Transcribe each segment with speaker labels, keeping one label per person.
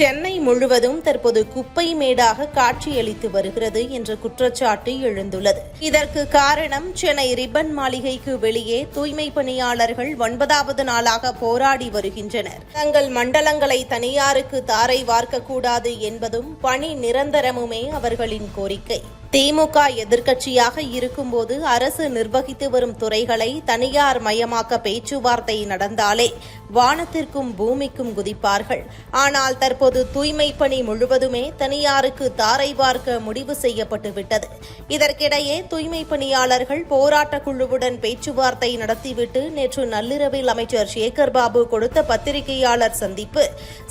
Speaker 1: சென்னை முழுவதும் தற்போது குப்பை மேடாக காட்சியளித்து வருகிறது என்ற குற்றச்சாட்டு எழுந்துள்ளது. இதற்கு காரணம் சென்னை ரிப்பன் மாளிகைக்கு வெளியே தூய்மை பணியாளர்கள் ஒன்பதாவது நாளாக போராடி வருகின்றனர். தங்கள் மண்டலங்களை தனியாருக்கு தாரை வார்க்கக்கூடாது என்பதும் பணி நிரந்தரமுமே அவர்களின் கோரிக்கை. திமுக எதிர்க்கட்சியாக இருக்கும்போது அரசு நிர்வகித்து வரும் துறைகளை தனியார் மயமாக்க பேச்சுவார்த்தை நடந்தாலே வானத்திற்கும் பூமிக்கும் குதிப்பார்கள். ஆனால் தற்போது தூய்மை பணி முழுவதுமே தனியாருக்கு தாரை பார்க்க முடிவு செய்யப்பட்டுவிட்டது இதற்கிடையே தூய்மை பணியாளர்கள் போராட்ட குழுவுடன் பேச்சுவார்த்தை நடத்திவிட்டு நேற்று நள்ளிரவில் அமைச்சர் சேகர் பாபு கொடுத்த பத்திரிகையாளர் சந்திப்பு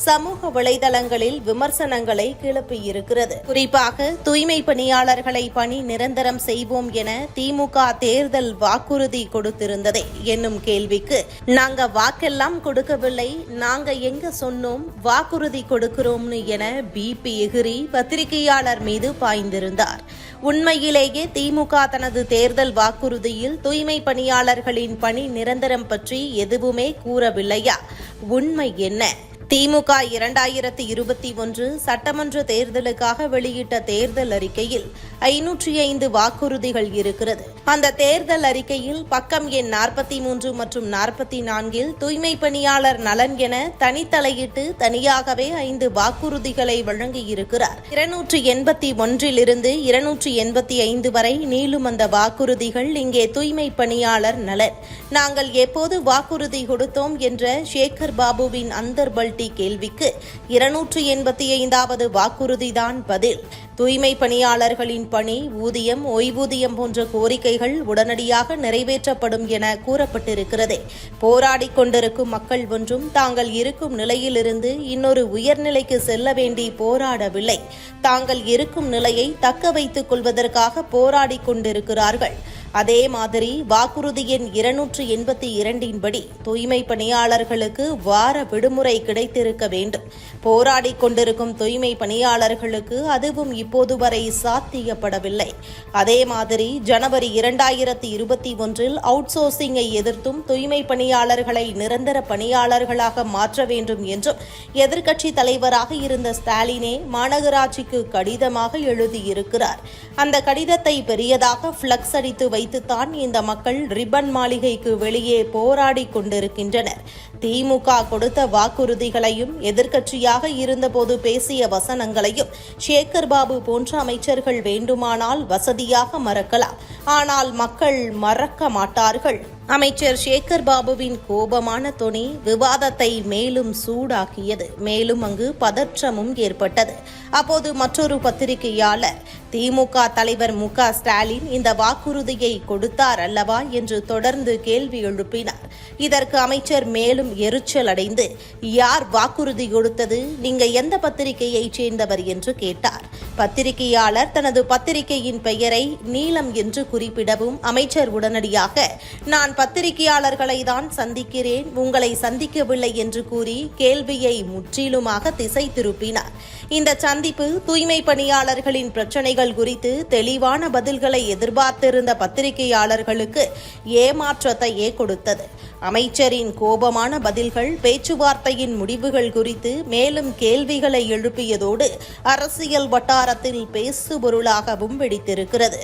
Speaker 1: சமூக வலைதளங்களில் விமர்சனங்களை கிளப்பியிருக்கிறது குறிப்பாக தூய்மை பணியாளர்களை பணி நிரந்தரம் செய்வோம் என திமுக தேர்தல் வாக்குறுதி கொடுத்திருந்ததே. என்னும் கேள்விக்கு நாங்க வாக்கெல்லாம் கொடுக்கவில்லை. நாங்க எங்க சொன்னோம்? வாக்குறுதி கொடுக்கிறோம்னு என பிபி எகிரி பத்திரிகையாளர் மீது பாய்ந்திருந்தார். உண்மையிலேயே திமுக தனது தேர்தல் வாக்குறுதியில் தூய்மை பணியாளர்களின் பணி நிரந்தரம் பற்றி எதுவுமே கூறவில்லையா? உண்மை என்ன? திமுக இரண்டாயிரத்தி இருபத்தி ஒன்று சட்டமன்ற தேர்தலுக்காக வெளியிட்ட தேர்தல் அறிக்கையில் ஐநூற்றி ஐந்து வாக்குறுதிகள் இருக்கிறது. அந்த தேர்தல் அறிக்கையில் பக்கம் எண் நாற்பத்தி மூன்று மற்றும் நாற்பத்தி நான்கில் தூய்மை பணியாளர் நலன் என தனித்தலையிட்டு தனியாகவே ஐந்து வாக்குறுதிகளை வழங்கியிருக்கிறார். இருநூற்றி எண்பத்தி ஒன்றிலிருந்து இருநூற்றி எண்பத்தி ஐந்து வரை நீளும் அந்த வாக்குறுதிகள் இங்கே தூய்மை பணியாளர் நலன். நாங்கள் எப்போது வாக்குறுதி கொடுத்தோம் என்ற சேகர் பாபுவின் போட்டி கேள்விக்கு இருநூற்று எண்பத்தி ஐந்தாவது வாக்குறுதிதான் பதில். தூய்மை பணியாளர்களின் பணி ஊதியம் ஓய்வூதியம் போன்ற கோரிக்கைகள் உடனடியாக நிறைவேற்றப்படும் என கூறப்பட்டிருக்கிறது. போராடிக் கொண்டிருக்கும் மக்கள் ஒன்றும் தாங்கள் இருக்கும் நிலையிலிருந்து இன்னொரு உயர்நிலைக்கு செல்ல வேண்டி போராடவில்லை. தாங்கள் இருக்கும் நிலையை தக்க வைத்துக் கொள்வதற்காக போராடிக் கொண்டிருக்கிறார்கள். அதே மாதிரி வாக்குறுதி எண் இருநூற்று எண்பத்தி இரண்டின்படி தூய்மை பணியாளர்களுக்கு வார விடுமுறை கிடைத்திருக்க வேண்டும். போராடிக் கொண்டிருக்கும் தூய்மை பணியாளர்களுக்கு அதுவும் இப்போது வரை சாத்தியப்படவில்லை. அதே மாதிரி ஜனவரி இரண்டாயிரத்தி இருபத்தி ஒன்றில் அவுட் சோர்சிங்கை எதிர்த்தும் தூய்மை பணியாளர்களை நிரந்தர பணியாளர்களாக மாற்ற வேண்டும் என்றும் எதிர்க்கட்சி தலைவராக இருந்த ஸ்டாலினே மாநகராட்சிக்கு கடிதமாக எழுதியிருக்கிறார். அந்த கடிதத்தை பெரியதாக பிளக்ஸ் அடித்து வைத்துத்தான் இந்த மக்கள் ரிப்பன் மாளிகைக்கு வெளியே போராடி கொண்டிருக்கின்றனர். திமுக கொடுத்த வாக்குறுதிகளையும் எதிர்க்கட்சியாக இருந்தபோது பேசிய வசனங்களையும் சேகர் பாபு போன்ற அமைச்சர்கள் வேண்டுமானால் வசதியாக மறக்கலாம். ஆனால் மக்கள் மறக்க மாட்டார்கள். அமைச்சர் சேகர் பாபுவின் கோபமான துணி விவாதத்தை மேலும் சூடாக்கியது. மேலும் அங்கு பதற்றமும் ஏற்பட்டது. அப்போது மற்றொரு பத்திரிகையாளர் திமுக தலைவர் மு ஸ்டாலின் இந்த வாக்குறுதியை கொடுத்தார் அல்லவா என்று தொடர்ந்து கேள்வி எழுப்பினார். இதற்கு அமைச்சர் மேலும் எரிச்சல் அடைந்து யார் வாக்குறுதி கொடுத்தது? நீங்க எந்த பத்திரிகையைச் சேர்ந்தவர்? என்று கேட்டார். பத்திரிகையாளர் தனது பத்திரிகையின் பெயரை நீலம் என்று குறிப்பிடவும் அமைச்சர் உடனடியாக நான் பத்திரிகையாளர்களை தான் சந்திக்கிறேன் உங்களை சந்திக்கவில்லை என்று கூறி கேள்வியை முற்றிலுமாக திசை திருப்பினார். இந்த சந்திப்பு தூய்மை பணியாளர்களின் பிரச்சினைகள் குறித்து தெளிவான பதில்களை எதிர்பார்த்திருந்த பத்திரிகையாளர்களுக்கு ஏமாற்றத்தையே கொடுத்தது. அமைச்சரின் கோபமான பதில்கள் பேச்சுவார்த்தையின் முடிவுகள் குறித்து மேலும் கேள்விகளை எழுப்பியதோடு அரசியல் வட்டாரத்தில் பேசுபொருளாகவும் வெடித்திருக்கிறது.